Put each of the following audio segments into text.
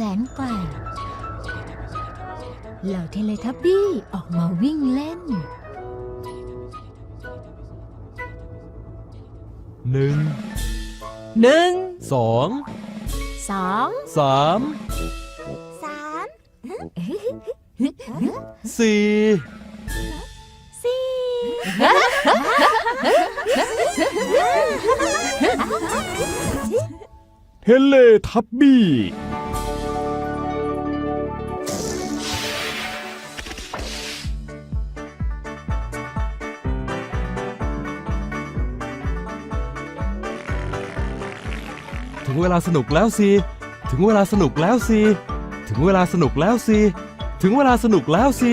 แสนไกลเหล่าเทเลทับบี้ออกมาวิ่งเล่น หนึ่งหนึ่งสองสองสามสามสี่สี่เฮเลทับบี้ เวลาสนุกแล้วสิ ถึงเวลาสนุกแล้วสิ ถึงเวลาสนุกแล้วสิ ถึงเวลาสนุกแล้วสิ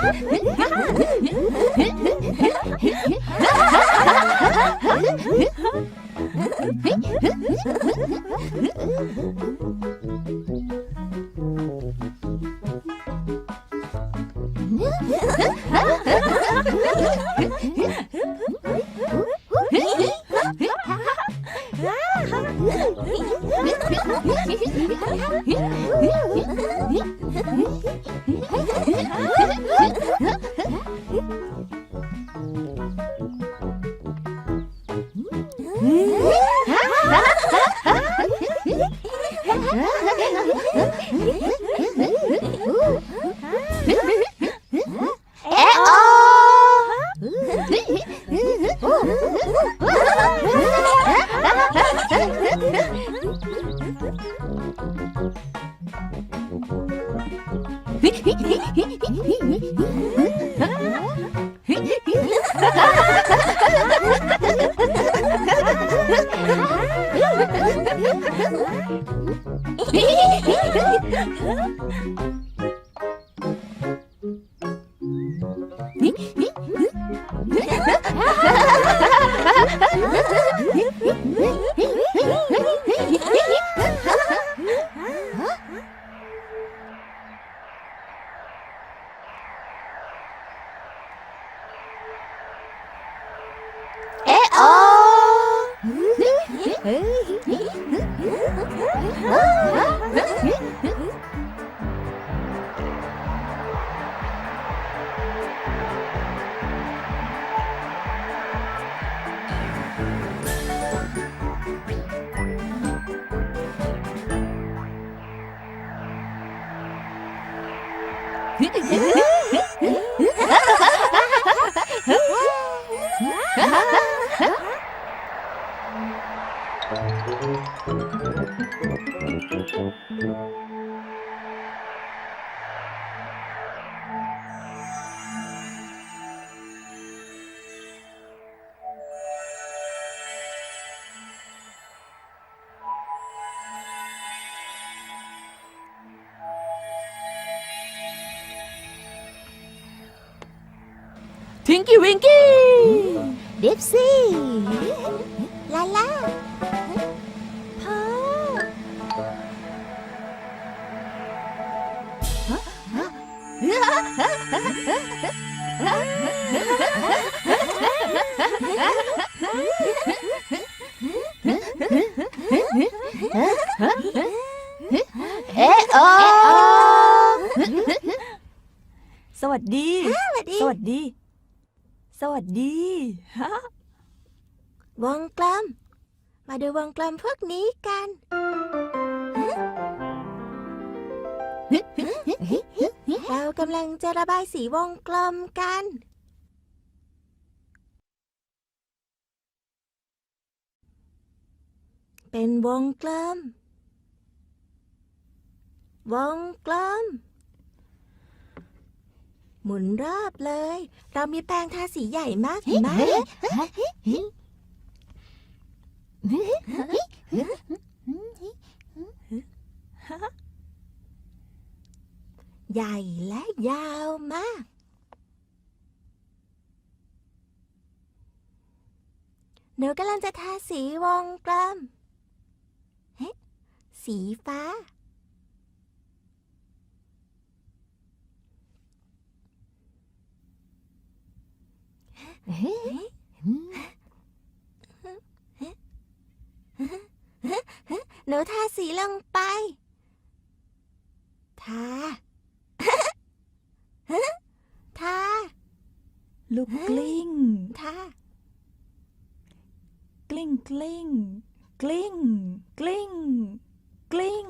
Huh? ทิงกี้วิงกี้ดิฟซี่ลาล่าพ่อเอ๊ะโอสวัสดี สวัสดี สวัสดี สวัสดีฮะวงกลม มาดูวงกลมพวกนี้กันเรากำลังจะระบายสีวงกลมกัน เป็นวงกลม วงกลม หมุนรอบเลย เรามีแปรงทาสีใหญ่มากมายใหญ่และยาวมาก หนูกำลังจะทาสีวงกลมเฮ้สีฟ้า หนูทาสีลงไป ทา ทา ลูกกลิ้ง ทา กลิ้งกลิ้ง กลิ้ง กลิ้ง กลิ้ง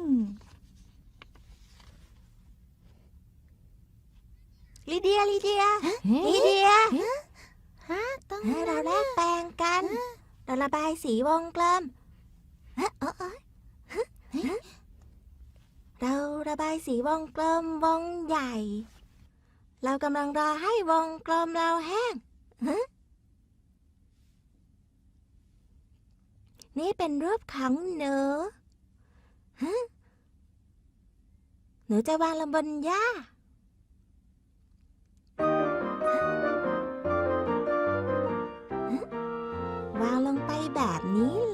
ลิเดียลิเดียลิเดีย ให้เราแลกแปลงกัน เราระบายสีวงกลมฮะเอ้ยเอ้ยฮะเราระบายสีวงกลมวงใหญ่ เรากำลังรอให้วงกลมเราแห้งฮะนี่เป็นรูปของหนูฮะหนูจะวางลงบนหญ้าว me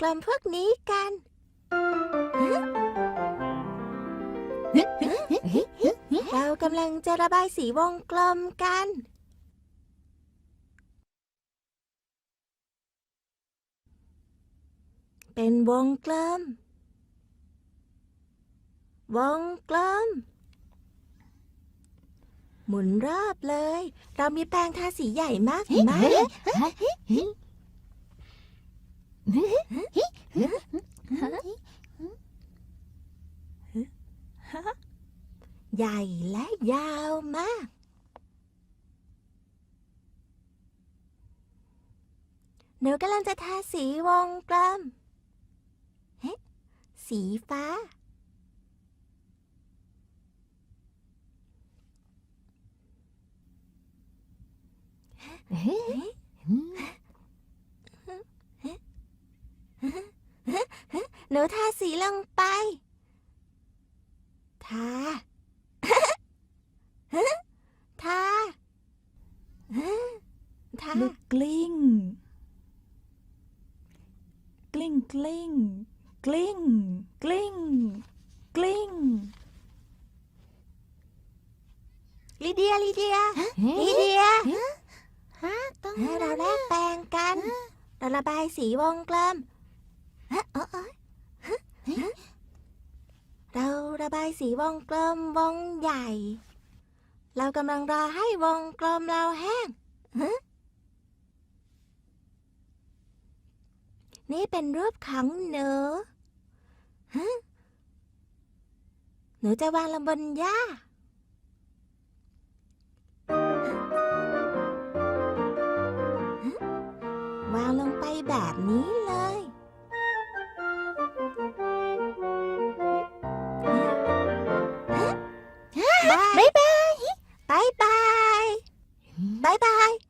กลมพวกนี้กันเรากำลังจะระบายสีวงกลมกัน เป็นวงกลม วงกลม หมุนรอบเลย เรามีแปรงทาสีใหญ่มากมาย ใหญ่และยาวมาก หนูกำลังจะทาสีวงกลม สีฟ้าห นูทาสีลงไป ทา ทา ทา ลูกกลิ้ง กลิ้งกลิ้ง กลิ้ง กลิ้ง กลิ้ง ลิเดีย ลิเดีย ลิเดียให้เราแลกแปลงกัน เราระบายสีวงกลมฮะเอ้ยเอ้ยฮะ เราระบายสีวงกลมวงใหญ่ เรากำลังรอให้วงกลมเราแห้ง นี่เป็นรูปของหนูหนูจะวางลงบนหญ้าวางลงไปแบบนี้เลย บา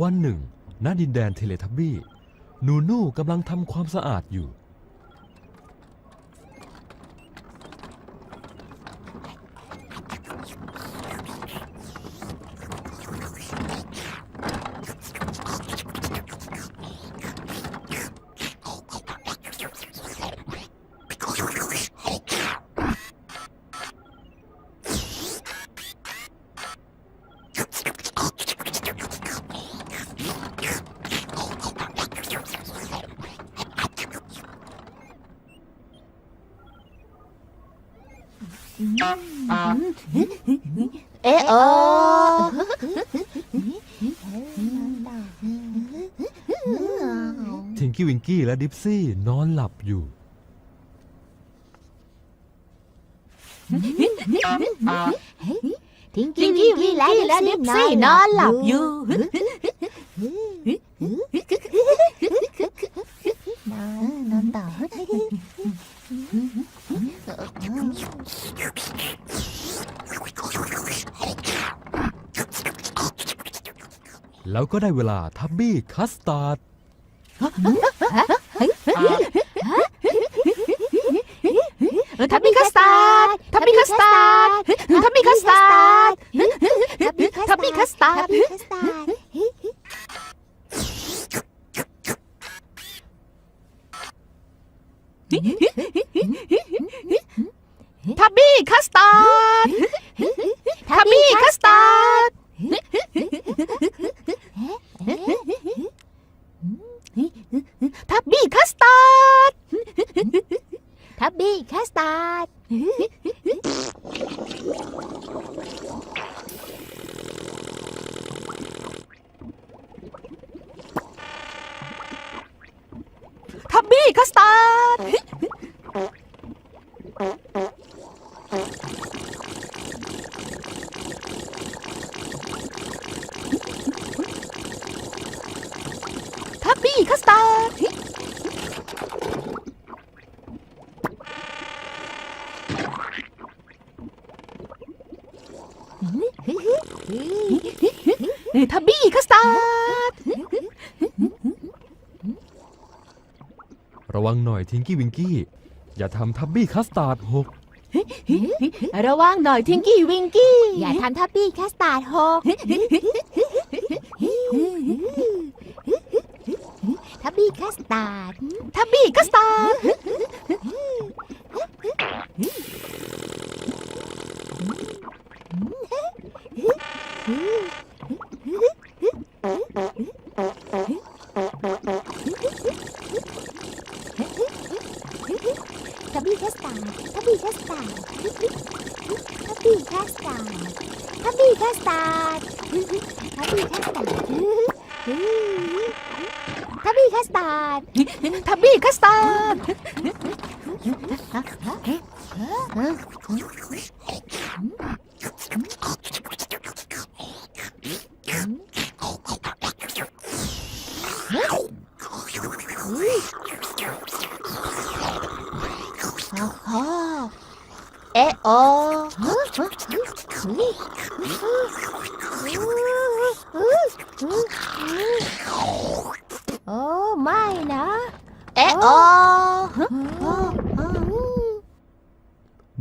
วันหนึ่งณดินแดนเทเลทับบี้ นูนูกำลังทำความสะอาดอยู่ เอะโอทิงกี้วิงกี้และดิปซี่นอนหลับอยู่ ทิงกี้วิงกี้และดิปซี่นอนหลับอยู่ นอนต่อ แล้วก็ได้เวลาทับบี้คัสตาร์ดทับบี้คัสตาร์ดทับบี้คัสตาร์ดทับบี้คัสตาร์ดทับบี้คัสตาร์ดทับบี้คัสตาร์ดทับบี้คัสตาร์ด ทับบี้คัสตาร์ดทับบี้คัสตาร์ดทับบี้คัสตาร์ด ทับบี้คัสตาร์ดทับบี้คัสตาร์ด ทับบี้คัสตาร์ด ระวังหน่ อยทิงกี้วิงกี้ อย่าทำทับบี้คัสตาร์ดหก ระวังหน่อยทิงกี้วิงกี้ อย่าทำทับบี้คัสตาร์ดหกทับบี้คัสตาร์ดทับบี้คัสตาร์ด ทับบี้คัสตาร์ดทับบี้คัสตาร์ดทับบี้คัสตาร์ดทับบี้คัสตาร์ดทับบี้คัสตาร์ดทับบี้คัสตาร์ด ทับบี้คัสตาร์ด เอะโอ โอ้ไม่นะ เอะโอ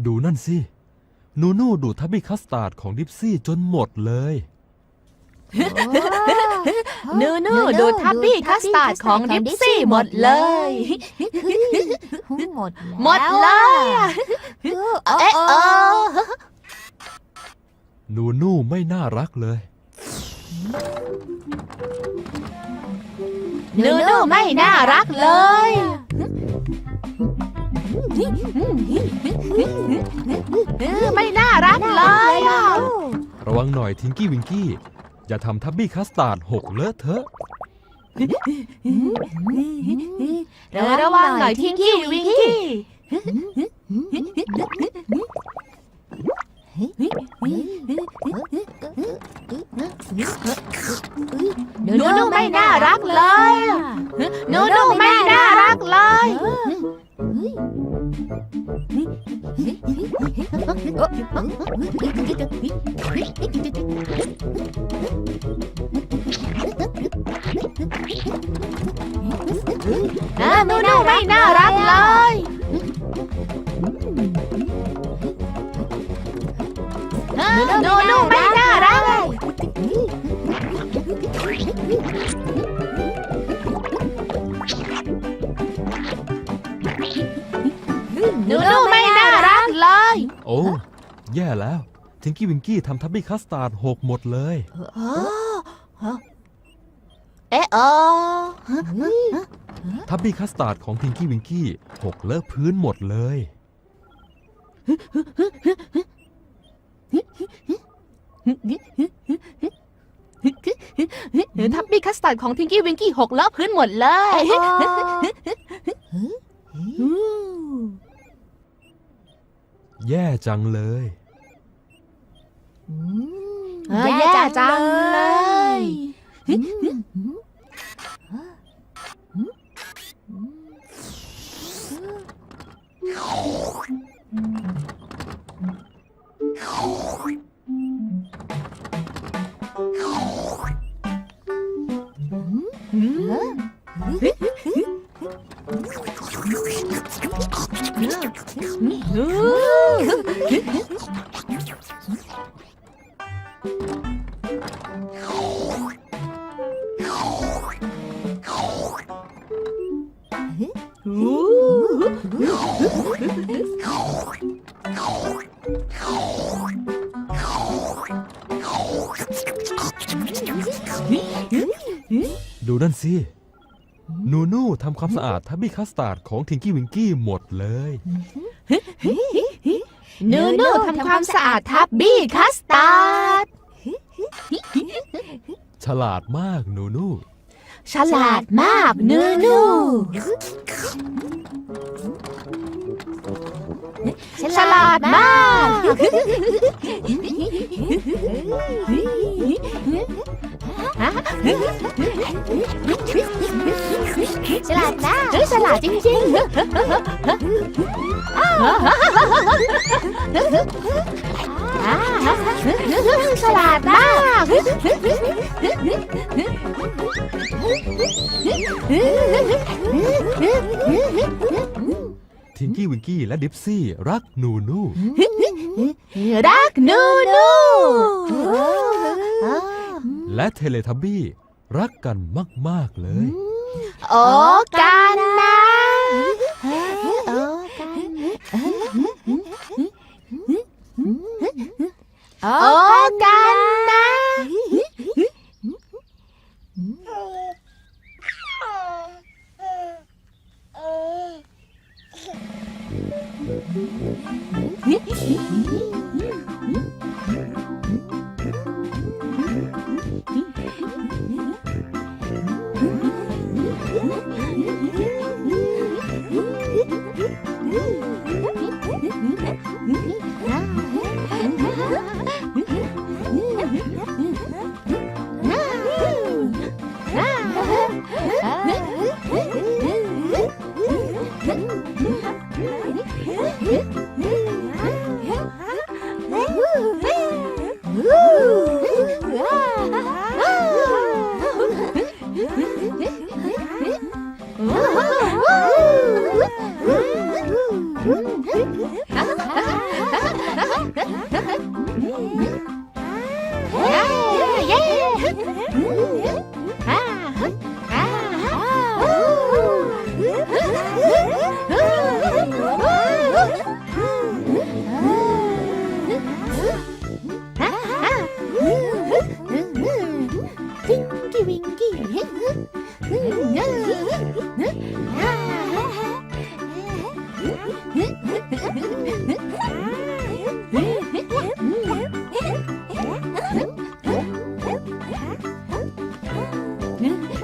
ดูนั่น สิ นูนูดูดทับบี้คัสตาร์ดของดิปซี่จนหมดเลย นูนูดูทับบี้คัสตาร์ดของดิปซี่หมดเลย หมดหมดเลยอะเอ๊ะเออหนูนู่ไม่น่ารักเลย นูนูไม่น่ารักเลย เออไม่น่ารักเลยอะระวังหน่อยทิงกี้วิงกี้ อย่าทำทับบี้คัสตาร์ดหกเลอะเทอะเดี๋ยวระวังหน่อยทิงกี้วิงกี้ นูนูไม่น่ารักเลยอะนูนูไม่น่ารักเลยอ่านูนูไม่น่ารักเลย อ่านูนูไม่น่ารักนูนูไม่น่ารักเลย โอ้ แย่แล้ว ทิงกี้วิงกี้ทำทับบี้คัสตาร์ดหกหมดเลย เอ๊ะเออทับบี้คัสตาร์ดของทิงกี้วิงกี้หกเลอะพื้นหมดเลย ทับบี้คัสตาร์ดของทิงกี้วิงกี้หกเลอะพื้นหมดเลย แย่จังเลย เออแย่จังเลย ดู นั่นสินูนูทำความสะอาดทับบี้คัสตาร์ดของทิงกี้วิงกี้หมดเลย นูนูทำความสะอาดทับบี้คัสตาร์ดฉลาดมากนูนูฉลาดมากนูนูฉลาดมาก ฉลาดนะเฮ้ยฉลาดจริงๆฉลาดมากทิงกี้วิงกี้และดิปซี่รักนูนู รักนูนู และเทเลทับบี้รักกันมาก ๆ เลย โอ้กันนะโอ้กันโอ้กัน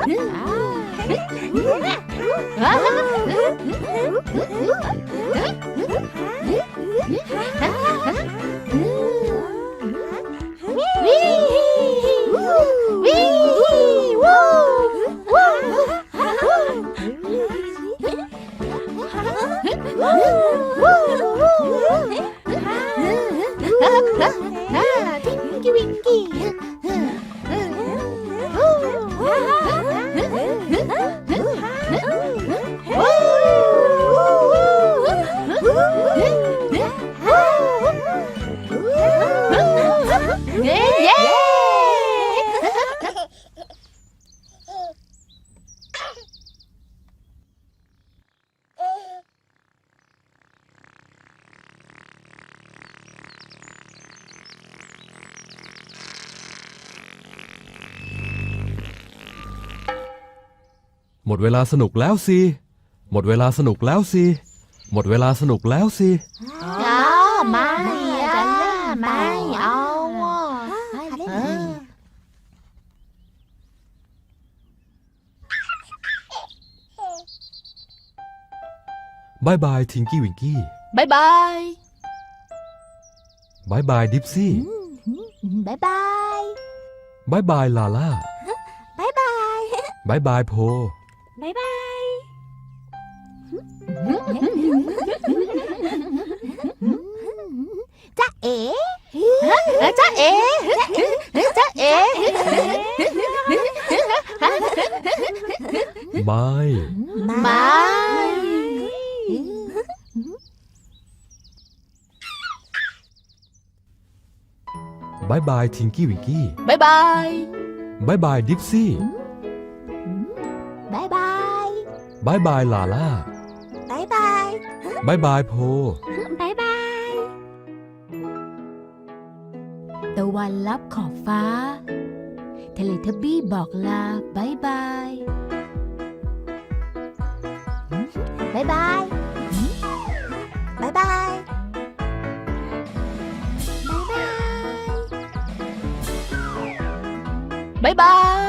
ทิงกี้วิงกี้ เย้เย้หมดเวลาสนุกแล้วสิ หมดเวลาสนุกแล้วสิ หมดเวลาสนุกแล้วสิ ก็ไม่อะไม่เอาอะ เออ บายบายทิงกี้วิงกี้บายบายบายบายดิปซี่บายบายบายบายลาล่าบายบายบายบายโพบายบาย จ๊ะเอ๋เอ้ยจ้าเอ๋จ้าเอ๋บายบาย บายบายทิงกี้วิงกี้บายบายบายบายดิปซี่บายบายบายบายลาล่าบายบายบายบายโพบายบายตะวันลับขอบฟ้า เทเลทบี้บอกลาบายบายบายบาย บา